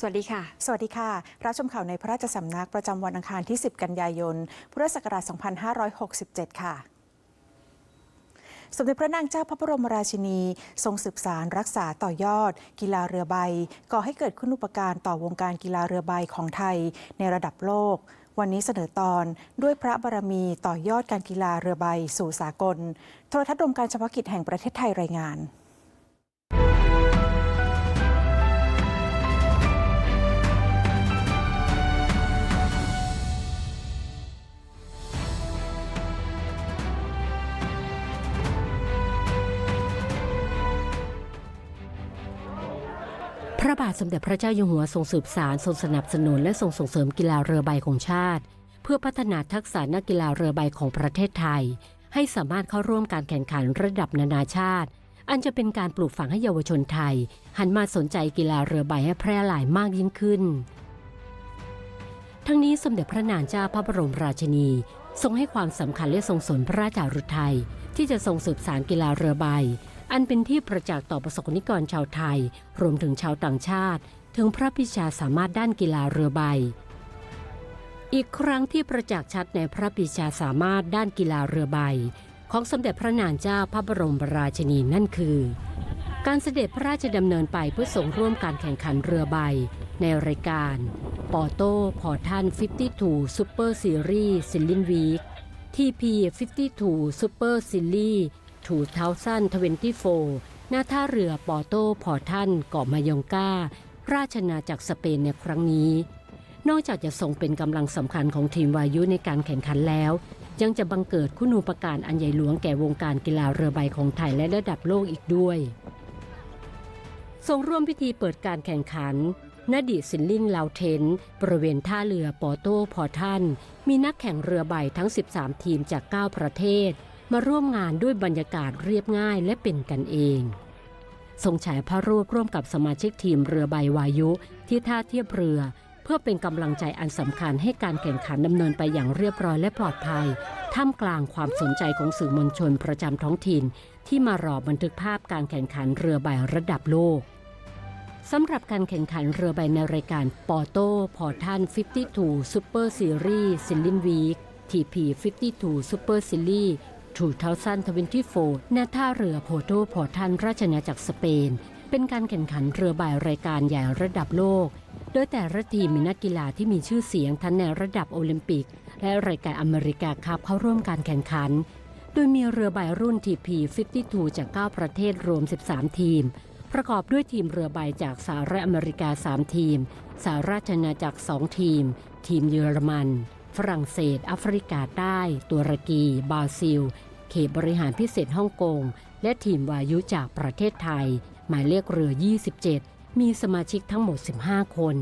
สวัสดีค่ะ สวัสดีค่ะ รับชมข่าวในพระราชสำนักประจำวันอังคารที่ 10 กันยายน พุทธศักราช 2567 ค่ะสมเด็จพระนางเจ้าพระบรมราชินี ทรงสืบสารรักษาต่อยอด กีฬาเรือใบ ก่อให้เกิดคุณูปการต่อวงการกีฬาเรือใบของไทยในระดับโลก วันนี้เสนอตอนด้วยพระบารมีต่อยอดการกีฬาเรือใบสู่สากล โทรทัศน์รวมการเฉพาะกิจแห่งประเทศไทยรายงาน ระบาทสมเด็จพระเจ้าอยู่หัวทรงสืบสารทรงสนับสนุนและทรงส่งเสริมกีฬาเรือใบของชาติ เพื่อพัฒนาทักษะนักกีฬาเรือใบของประเทศไทย ให้สามารถเข้าร่วมการแข่งขันระดับนานาชาติ อันจะเป็นการปลูกฝังให้เยาวชนไทย หันมาสนใจกีฬาเรือใบให้แพร่หลายมากยิ่งขึ้น ทั้งนี้สมเด็จพระนางเจ้าพระบรมราชินี ทรงให้ความสำคัญและทรงสนพระราชาฤทัยที่จะทรงสืบสารกีฬาเรือใบ อันเป็นที่ประจักษ์ต่อประสบนิกรชาวไทย รวมถึงชาวต่างชาติ ถึงพระพิชาสามารถด้านกีฬาเรือใบ อีกครั้งที่ประจักษ์ชัดในพระปิชาสามารถด้านกีฬาเรือใบ ของสมเด็จพระนางเจ้าพระบรมราชินีนั่นคือ การเสด็จพระราชดำเนินไปเพื่อส่งร่วมการแข่งขันเรือใบ ในรายการปอโต้พอทัน52 Super Series ซิลลินวีค TP 52 Super Series 2024 หน้าท่าเรือปอโต้พอทันเกาะมายองการาชนาจากรสเปนในครั้งนี้ นอกจากจะทรงเป็นกำลังสำคัญของทีมวายุในการแข่งขันแล้ว ยังจะบังเกิดคุณูปการอันใหญ่หลวงแก่วงการกีฬาเรือใบของไทยและระดับโลกอีกด้วยทรงร่วมพิธีเปิดการแข่งขันนดีสินลิงลาวเทน บริเวณท่าเรือปอโต้พอทันมีนักแข่งเรือใบทั้ง 13 ทีมจาก 9 ประเทศ มาร่วมงานด้วยบรรยากาศเรียบง่ายและเป็นกันเองทรงฉายพระรูปร่วมกับสมาชิกทีมเรือใบวายุที่ท่าเทียบเรือ เพื่อเป็นกำลังใจอันสำคัญให้การแข่งขันดำเนินไปอย่างเรียบร้อยและปลอดภัย ท่ามกลางความสนใจของสื่อมวลชนประจำท้องถิ่น ที่มารอบันทึกภาพการแข่งขันเรือใบระดับโลกสำหรับการแข่งขันเรือใบในรายการปอโต้พอทัน52 Super Series ซิลลินวีค TP 52 Super Series 2024ณท่าเรือโพโตพอทันราชนาจักรสเปน เป็นการแข่งขันเรือใบรายการใหญ่ระดับโลก โดยแต่ละทีมมีนักกีฬาที่มีชื่อเสียงทั้งในระดับโอลิมปิก และรายการอเมริกาคัพเข้าร่วมการแข่งขัน โดยมีเรือใบรุ่น TP 52 จาก 9 ประเทศรวม 13 ทีม ประกอบด้วยทีมเรือใบจากสหรัฐอเมริกา 3 ทีม สหราชอาณาจักร 2 ทีม ทีมเยอรมัน ฝรั่งเศสแอฟริกาใต้ ตุรกี บราซิล เขตบริหารพิเศษฮ่องกง และทีมวายุจากประเทศไทย หมายเลขเรือ 27 มีสมาชิกทั้งหมด 15 คน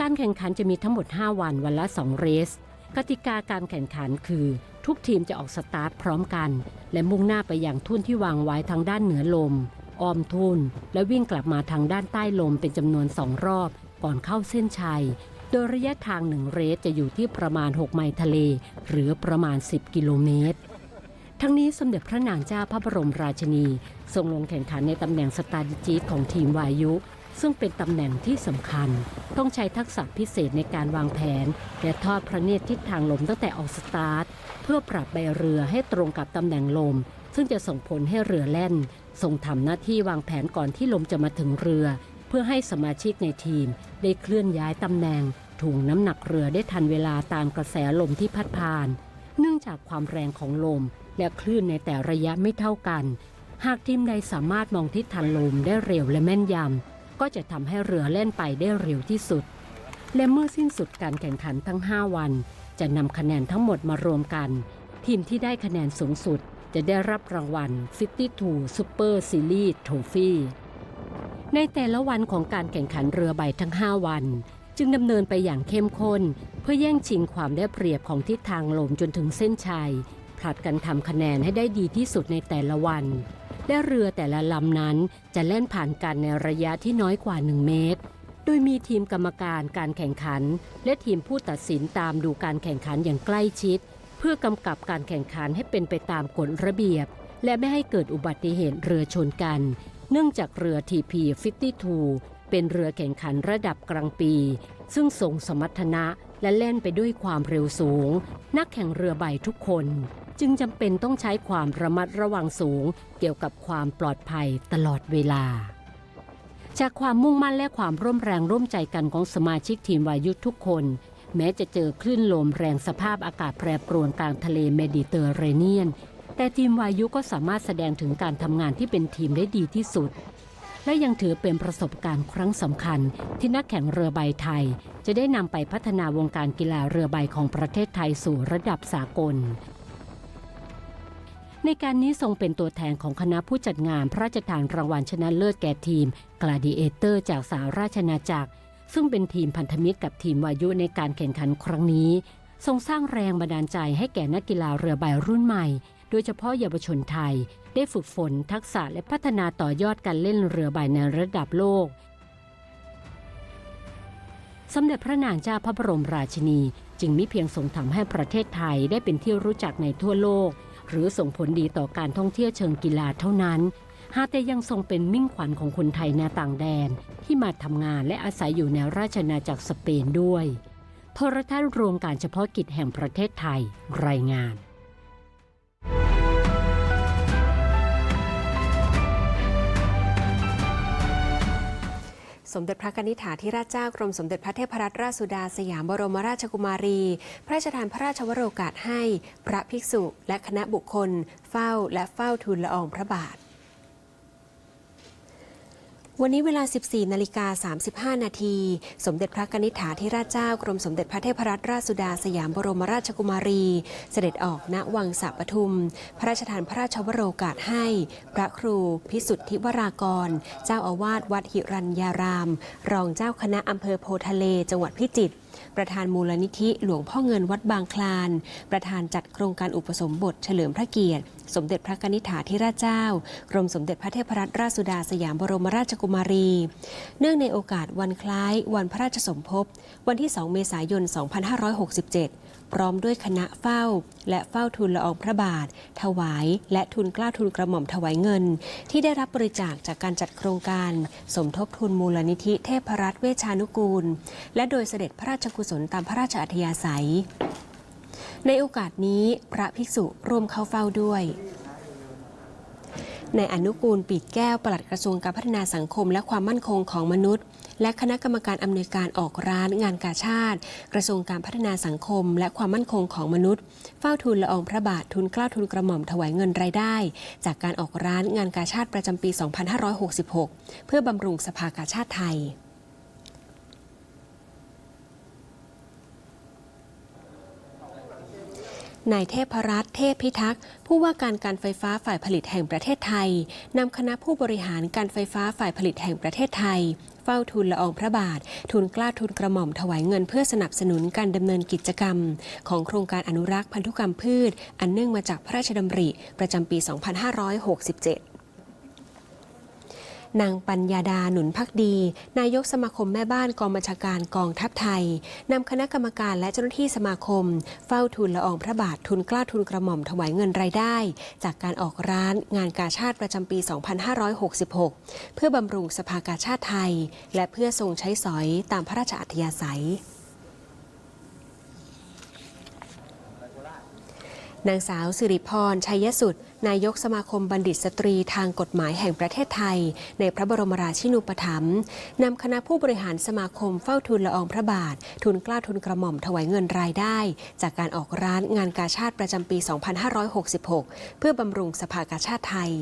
การแข่งขันจะมีทั้งหมด 5 วันวันละ 2 เรส กติกาการแข่งขันคือทุกทีมจะออกสตาร์ทพร้อมกัน และมุ่งหน้าไปยังทุ่นที่วางไว้ทางด้านเหนือลมอ้อมทุ่น และวิ่งกลับมาทางด้านใต้ลมเป็นจำนวน2รอบ ก่อนเข้าเส้นชัย โดยระยะทาง1เรสจะอยู่ที่ประมาณ 6 ไมล์ทะเล หรือประมาณ 10 กิโลเมตร ทั้งนี้สมเด็จพระนางเจ้าพระบรมราชินี ทรงลงแข่งขันในตำแหน่งสตาร์ดิจีตของทีมวายุ ซึ่งเป็นตำแหน่งที่สำคัญ ต้องใช้ทักษะพิเศษในการวางแผน และทอดพระเนตรทิศทางลมตั้งแต่ออกสตาร์ท เพื่อปรับใบเรือให้ตรงกับตำแหน่งลม ซึ่งจะส่งผลให้เรือแล่นทรงทำหน้าที่วางแผนก่อนที่ลมจะมาถึงเรือ พื่อพื่อให้สมาชิกในทีมได้เคลื่อนย้ายตำแหน่งถ่วงน้ำหนักเรือได้ทันเวลาตามกระแสลมที่พัดผ่าน เนื่องจากความแรงของลม และคลื่นในแต่ระยะไม่เท่ากัน หากทีมใดสามารถมองทิศทางลมได้เร็วและแม่นยำ ก็จะทำให้เรือเล่นไปได้เร็วที่สุด และเมื่อสิ้นสุดการแข่งขันทั้ง 5 วัน จะนำคะแนนทั้งหมดมารวมกัน ทีมที่ได้คะแนนสูงสุดจะได้รับรางวัล 52 Super Series Trophy ในแต่ละวันของการแข่งขันเรือใบทั้ง 5 วัน จึงดำเนินไปอย่างเข้มข้น เพื่อแย่งชิงความได้เปรียบของทิศทางลมจนถึงเส้นชัยผลัดกันทำคะแนนให้ได้ดีที่สุดในแต่ละวัน และเรือแต่ละลำนั้นจะแล่นผ่านกันในระยะที่น้อยกว่า 1 เมตร โดยมีทีมกรรมการการแข่งขัน และทีมผู้ตัดสินตามดูการแข่งขันอย่างใกล้ชิด เพื่อกำกับการแข่งขันให้เป็นไปตามกฎระเบียบ และไม่ให้เกิดอุบัติเหตุเรือชนกัน เนื่องจากเรือ TP 52 เป็นเรือแข่งขันระดับกลางปี ซึ่งทรงสมรรถนะและเล่นไปด้วยความเร็วสูง นักแข่งเรือใบทุกคน จึงจำเป็นต้องใช้ความระมัดระวังสูง เกี่ยวกับความปลอดภัยตลอดเวลา จากความมุ่งมั่นและความร่วมแรงร่วมใจกันของสมาชิกทีมวายุทุกคน แม้จะเจอคลื่นลมแรงสภาพอากาศแปรปรวนกลางทะเลเมดิเตอร์เรเนียน แต่ทีมวายุก็สามารถแสดงถึงการทำงานที่เป็นทีมได้ดีที่สุด และยังถือเป็นประสบการณ์ครั้งสำคัญ ที่นักแข่งเรือใบไทย จะได้นำไปพัฒนาวงการกีฬาเรือใบของประเทศไทยสู่ระดับสากล ในการนี้ทรงเป็นตัวแทนของคณะผู้จัดงานพระราชทานรางวัลชนะเลิศแก่ทีม Gladiator จากสหราชอาณาจักร ซึ่งเป็นทีมพันธมิตรกับทีมวายุในการแข่งขันครั้งนี้ ทรงสร้างแรงบันดาลใจให้แก่นักกีฬาเรือใบรุ่นใหม่ โดยเฉพาะเยาวชนไทย ได้ฝึกฝนทักษะและพัฒนาต่อยอดการเล่นเรือใบในระดับโลก สมเด็จพระนางเจ้าพระบรมราชินี จึงมิเพียงทรงทำให้ประเทศไทยได้เป็นที่รู้จักในทั่วโลก หรือส่งผลดีต่อการท่องเที่ยวเชิงกีฬาเท่านั้นหากแต่ยังทรงเป็นมิ่งขวัญของคนไทยในต่างแดน ที่มาทำงานและอาศัยอยู่ในราชอาณาจักรสเปนด้วย โทรทัศน์รวมการเฉพาะกิจแห่งประเทศไทยรายงาน สมเด็จพระนิษฐาธิราชเจ้ากรมสมเด็จพระเทพรัตนราชสุดาสยามบรมราชกุมารี พระราชทานพระราชวโรกาสให้ พระภิกษุ และคณะบุคคล เฝ้าและเฝ้าทูลละอองพระบาท วันนี้เวลา 14 นาฬิกา 35 นาที สมเด็จพระกนิษฐาธิราชเจ้ากรมสมเด็จพระเทพรัตนราชสุดาสยามบรมราชกุมารี เสด็จออกณวังสะปทุม พระราชทานพระราชวโรกาสให้ พระครูพิสุทธิวรากร เจ้าอาวาสวัดหิรัญญาราม รองเจ้าคณะอำเภอโพทะเล จังหวัดพิจิตรประธานมูลนิธิหลวงพ่อเงินวัดบางคลาน ประธานจัดโครงการอุปสมบทเฉลิมพระเกียรติ สมเด็จพระนิษฐาธิราชเจ้ากรมสมเด็จพระเทพรัตนราชสุดาสยามบรมราชกุมารี เนื่องในโอกาสวันคล้ายวันพระราชสมภพ วันที่ 2 เมษายน 2567 พร้อมด้วยคณะเฝ้า และเฝ้าทูลละอองพระบาท ถวาย และทุนกล้าทุนกระหม่อมถวายเงิน ที่ได้รับบริจาคจากการจัดโครงการ สมทบทุนมูลนิธิเทพรัตน์เวชานุกูล และโดยเสด็จพระราชกุศลตามพระราชอัธยาศัย ในโอกาสนี้พระภิกษุร่วมเข้าเฝ้าด้วยในอนุกูลปีดแก้วปลัดกระทรวงการพัฒนาสังคมและความมั่นคงของมนุษย์ และคณะกรรมการอำนวยการออกร้านงานกาชาติ กระทรวงการพัฒนาสังคม และความมั่นคงของมนุษย์ เฝ้าทูลละอองพระบาททุนเกล้าทุนกระหม่อมถวายเงินรายได้ จากการออกร้านงานกาชาติประจำปี 2566 เพื่อบำรุงสภากาชาติไทย นายเทพรัตน์เทพพิทักษ์ ผู้ว่าการการไฟฟ้าฝ่ายผลิตแห่งประเทศไทยนำคณะผู้บริหารการไฟฟ้าฝ่ายผลิตแห่งประเทศไทย เฝ้าทุนละอองพระบาท ทุนกล้าทุนกระหม่อมถวายเงินเพื่อสนับสนุนการดำเนินกิจกรรม ของโครงการอนุรักษ์พันธุกรรมพืช อันเนื่องมาจากพระราชดำริประจำปี 2567 นางปัญญาดาหนุนพักดี นายกสมาคมแม่บ้านกองบัญชาการกองทัพไทยนำคณะกรรมการและเจ้าหน้าที่สมาคม เฝ้าทุนละอองพระบาททุนกล้าทุนกระหม่อมถวายเงินรายได้ จากการออกร้านงานกาชาติประจำปี 2566 เพื่อบำรุงสภากาชาติไทย และเพื่อทรงใช้สอยตามพระราชอัธยาศัยนางสาวสิริพรชัยสุด นายกสมาคมบัณฑิตสตรีทางกฎหมายแห่งประเทศไทย ในพระบรมราชินูปถัมภ์นำคณะผู้บริหารสมาคมเฝ้าทูลละอองพระบาท ทุนกล้าทุนกระหม่อมถวายเงินรายได้ จากการออกร้านงานกาชาติประจำปี 2566 เพื่อบำรุงสภากาชาติไทย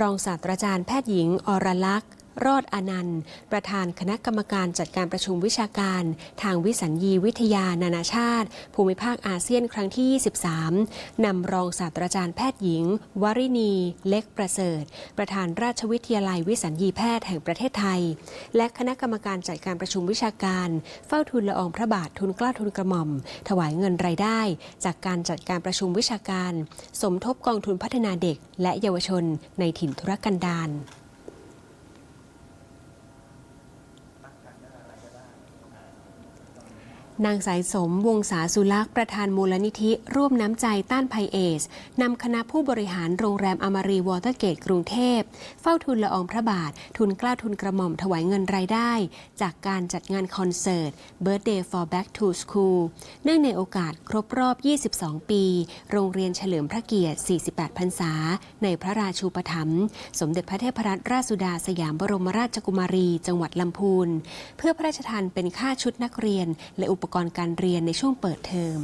รองศาสตราจารย์แพทย์หญิง อรลักษณ์ รอดอนันต์ ประธานคณะกรรมการจัดการประชุมวิชาการ ทางวิสัญญีวิทยานานาชาติ ภูมิภาคอาเซียนครั้งที่ 23 นำรองศาสตราจารย์แพทย์หญิง วรินี เล็กประเสริฐ ประธานราชวิทยาลัยวิสัญญีแพทย์แห่งประเทศไทย และคณะกรรมการจัดการประชุมวิชาการ เฝ้าทุนละอองพระบาททุนกล้าทุนกระหม่อม ถวายเงินรายได้ จากการจัดการประชุมวิชาการ สมทบกองทุนพัฒนาเด็ก และเยาวชนในถิ่นธุรกันดาร นางสายสมวงศาสุลักษ์ประธานมูลนิธิ ร่วมน้ำใจต้านภัยเอส นำคณะผู้บริหารโรงแรมอมารีวอเตอร์เกตกรุงเทพ เฝ้าทุนละอองพระบาท ทุนกล้าทุนกระหม่อมถวายเงินรายได้ จากการจัดงานคอนเสิร์ต Birthday for Back to School เนื่องในโอกาสครบรอบ 22 ปี โรงเรียนเฉลิมพระเกียรติ 48 พรรษา ในพระราชูปถัมภ์สมเด็จพระเทพรัตนราชสุดาสยามบรมราชกุมารี จังหวัดลำพูน เพื่อพระราชทานเป็นค่าชุดนักเรียนและอุปกรณ์การเรียนในช่วงเปิดเทอม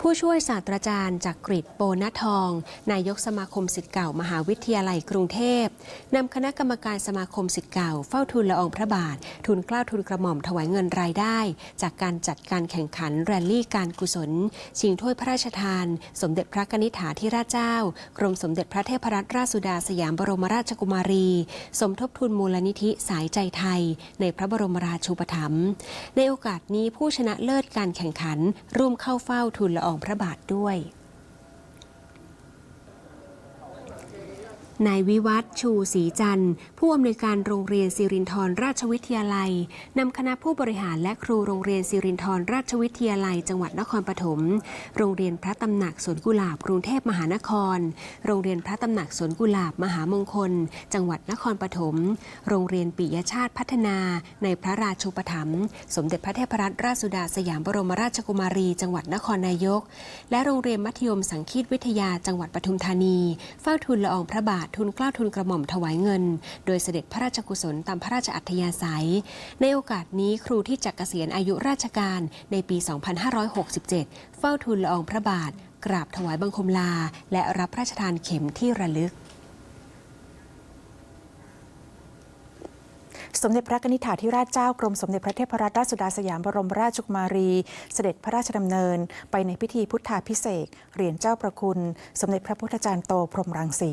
ผู้ช่วยศาสตราจารย์จากกริดโปนทอง นายกสมาคมสิทธิ์เก่ามหาวิทยาลัยกรุงเทพนำคณะกรรมการสมาคมสิทธิ์เก่าเฝ้าทุนละองพระบาท ทุนกล้าทุนกระหม่อมถวายเงินรายได้ จากการจัดการแข่งขันแรลลี่การกุศล ชิงถ้วยพระราชทาน สมเด็จพระนิษฐาธิราชเจ้ากรมสมเด็จพระเทพรัตนราชสุดาสยามบรมราชกุมารี สมทบทุนมูลนิธิสายใจไทย ในพระบรมราชูปถัมภ์ในโอกาสนี้ผู้ชนะเลิศการแข่งขัน ร่วมเข้าเฝ้าทุนละอองพระบาทด้วย นายวิวัฒชูศรีจันทร์ ผู้อำนวยการโรงเรียนสิรินธรราชวิทยาลัยนำคณะผู้บริหารและครูโรงเรียนสิรินธรราชวิทยาลัย จังหวัดนครปฐม โรงเรียนพระตำหนักสวนกุหลาบกรุงเทพมหานคร โรงเรียนพระตำหนักสวนกุหลาบมหามงคล จังหวัดนครปฐม โรงเรียนปิยชาติพัฒนา ในพระราชูปถัมภ์สมเด็จพระเทพรัตนราชสุดาสยามบรมราชกุมารี จังหวัดนครนายก และโรงเรียนมัธยมสังคีตวิทยาจังหวัดปทุมธานี เฝ้าทุนละอองพระบาททุนกล้าทุนกระหม่อมถวายเงิน โดยเสด็จพระราชกุศลตามพระราชอัธยาศัย ในโอกาสนี้ครูที่จะเกษียณอายุราชการในปี 2567 เฝ้าทุนละอองพระบาท กราบถวายบังคมลา และรับพระราชทานเข็มที่ระลึกสมเด็จพระนิธิถาธิราชเจ้ากรมสมเด็จพระเทพรัตนราชสุดาสยามบรมราชกุมารี เสด็จพระราชดำเนิน ไปในพิธีพุทธาพิเศษเหรียญเจ้าประคุณ สมเด็จพระพุทธจารย์โตพรหมรังสี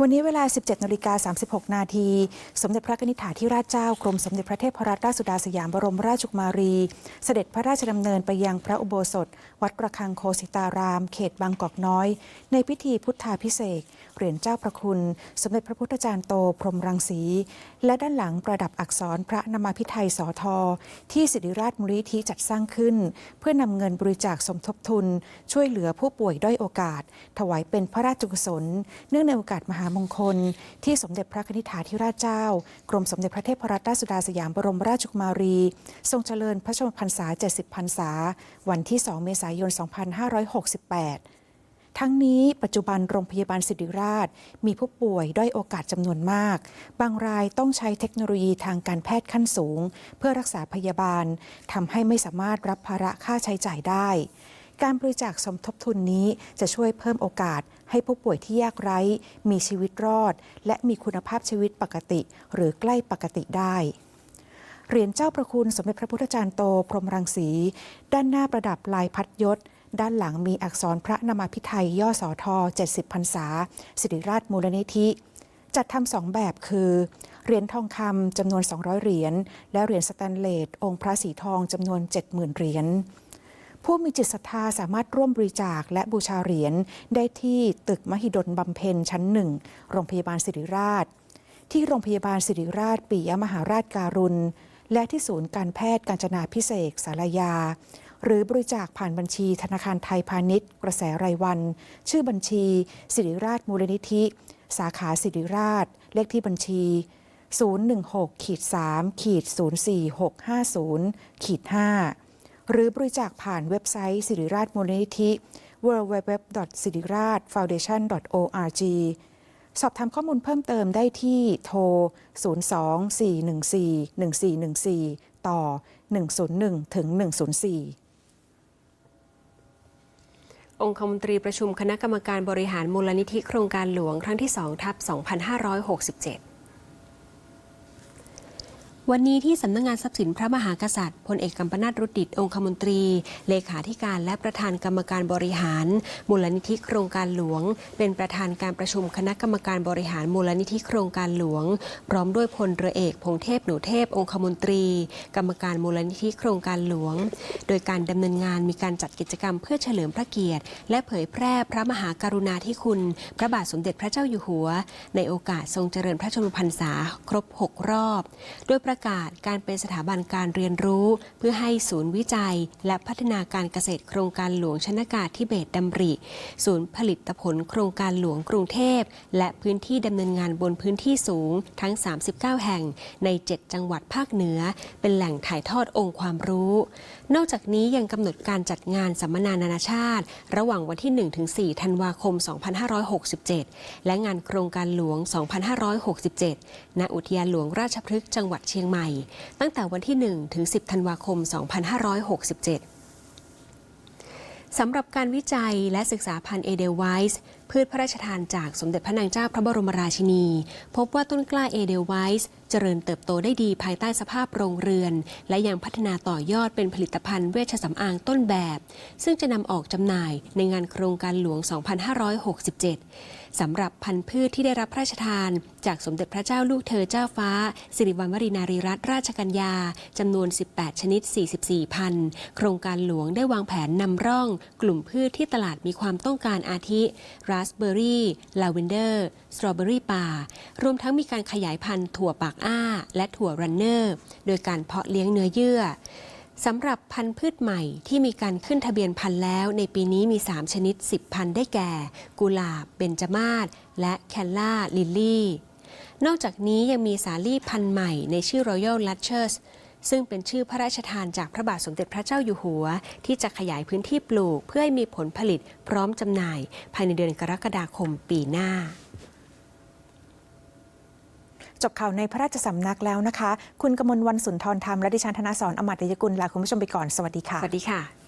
วันนี้เวลา 17นาฬิกา36 นาที สมเด็จพระนิธิถาธิราชเจ้ากรมสมเด็จพระเทพรัตนราชสุดาสยามบรมราชกุมารี เสด็จพระราชดำเนินไปยังพระอุโบสถ วัดประคังโคสิตาราม เขตบางกอกน้อย ในพิธีพุทธาพิเศษ เหรียญเจ้าประคุณ สมเด็จพระพุทธจารย์โตพรมรังสี และด้านหลังประดับอักษรพระนามาพิไทยสอทอที่สิริราชมูลนิธิจัดสร้างขึ้น เพื่อนำเงินบริจาคสมทบทุน ช่วยเหลือผู้ป่วยด้อยโอกาส ถวายเป็นพระราชกุศล เนื่องในโอกาสมหามงคล ที่สมเด็จพระนิธิถาธิราชเจ้า กรมสมเด็จพระเทพรัตนราชสุดาสยามบรมราชกุมารี ทรงเจริญพระชนมพรรษา 70 พรรษา วันที่ 2 เมษายน 2568 ทั้งนี้ปัจจุบันโรงพยาบาลศิริราช มีผู้ป่วยด้อยโอกาสจำนวนมาก บางรายต้องใช้เทคโนโลยีทางการแพทย์ขั้นสูง เพื่อรักษาพยาบาลทำให้ไม่สามารถรับภาระค่าใช้จ่ายได้ การบริจาคสมทบทุนนี้จะช่วยเพิ่มโอกาสให้ผู้ป่วยที่ยากไร้ มีชีวิตรอด และมีคุณภาพชีวิตปกติ หรือใกล้ปกติได้เหรียญเจ้าประคุณสมเด็จพระพุทธจารย์โต พรหมรังสี ด้านหน้าประดับลายพัดยศ ด้านหลังมีอักษรพระนามาพิไทยย่อสอทอ70พรรษา สิริราชมูลนิธิ จัดทำสองแบบคือเหรียญทองคำจำนวน 200 เหรียญและเหรียญสแตนเลสองค์พระสีทองจำนวน 70,000 เหรียญผู้มีจิตศรัทธาสามารถร่วมบริจาคและบูชาเหรียญได้ที่ตึกมหิดลบำเพ็ญชั้นหนึ่งโรงพยาบาลสิริราช ที่โรงพยาบาลสิริราช ปิยมหาราชการุณ และที่ศูนย์การแพทย์การจนาพิเศษสารยา หรือบริจาคผ่านบัญชีธนาคารไทยพาณิชย์ กระแสรายวัน ชื่อบัญชี สิริราชมูลนิธิ สาขาสิริราช เลขที่บัญชี 016ขีด3ขีด04650ขีด5หรือบริจาคผ่านเว็บไซต์ สิริราชมูลนิธิ www. สิริราช foundation. org สอบถามข้อมูลเพิ่มเติมได้ที่โทร 02-414-1414 ต่อ 101ถึง104 องคมนตรีประชุมคณะกรรมการบริหารมูลนิธิโครงการหลวงครั้งที่2ทับ2567 วันนี้ที่สำนักงงานทรัพย์สินพระมหากษัตริย์พลเอกกัมปนาตรุดิตองคมนตรี เลขาธิการและประธานกรรมการบริหาร มูลนิธิโครงการหลวง เป็นประธานการประชุมคณะกรรมการบริหารมูลนิธิโครงการหลวง พร้อมด้วยพลเรือเอกพงเทพหนูเทพองคมนตรี กรรมการมูลนิธิโครงการหลวง โดยการดำเนินงานมีการจัดกิจกรรมเพื่อเฉลิมพระเกียรติ และเผยแพร่พระมหากรุณาธิคุณ พระบาทสมเด็จพระเจ้าอยู่หัว ในโอกาสทรงเจริญพระชนมพรรษาครบ 6 รอบ โดยประกาศการเป็นสถาบันการเรียนรู้ เพื่อให้ศูนย์วิจัย และพัฒนาการเกษตรโครงการหลวงชนากาศทิเบตดำริ ศูนย์ผลิตผลโครงการหลวงกรุงเทพ และพื้นที่ดำเนินงานบนพื้นที่สูงทั้ง 39 แห่งใน 7 จังหวัดภาคเหนือ เป็นแหล่งถ่ายทอดองค์ความรู้ นอกจากนี้ยังกำหนดการจัดงานสัมมนานานาชาติ ระหว่างวันที่ 1-4 ธันวาคม 2567 และงานโครงการหลวง 2567 ณ อุทยานหลวงราชพฤกษ์จังหวัดเชียงใหม่ ตั้งแต่วันที่ 1 ถึง 10 ธันวาคม 2567สำหรับการวิจัยและศึกษาพันธุ์เอเดลไวส์พืชพระราชทานจากสมเด็จพระนางเจ้าพระบรมราชินี พบว่าต้นกล้าเอเดลไวส์ จริญเติบโตได้ดีภายใต้สภาพโรงเรือน และยังพัฒนาต่อยอดเป็นผลิตภัณฑ์เวชสำอางต้นแบบ ซึ่งจะนำออกจำหน่ายในงานโครงการหลวง 2567 สำหรับพันธุ์พืชที่ได้รับพระราชทาน จากสมเด็จพระเจ้าลูกเธอเจ้าฟ้า สิริวัณวรีนารีรัตนราชกัญญาจำนวน 18 ชนิด 44 พันธุ์โครงการหลวงได้วางแผนนำร่อง กลุ่มพืชที่ตลาดมีความต้องการอาทิราสเบอร์รี่ลาเวนเดอร์สตรอเบอรี่ป่ารวมทั้งมีการขยายพันธุ์ถั่วปากอ้า และถั่วรันเนอร์ โดยการเพาะเลี้ยงเนื้อเยื่อสำหรับพันธุ์พืชใหม่ที่มีการขึ้นทะเบียนพันธุ์แล้ว ในปีนี้มี 3 ชนิด 10 พันธุ์ได้แก่ กุหลาบ เบญจมาศและแคนล่าลิลลี่ นอกจากนี้ยังมีสาลี่พันธุ์ใหม่ในชื่อ Royal Luscious ซึ่งเป็นชื่อพระราชทานจากพระบาทสมเด็จพระเจ้าอยู่หัว ที่จะขยายพื้นที่ปลูกเพื่อให้มีผลผลิตพร้อมจำหน่าย ภายในเดือนกรกฎาคมปีหน้า จบข่าวในพระราชสำนักแล้วนะคะ คุณกมลวันสุนทรธรรมและดิฉันธนาสอนอมตะยกุลลาคุณผู้ชมไปก่อน สวัสดีค่ะ สวัสดีค่ะ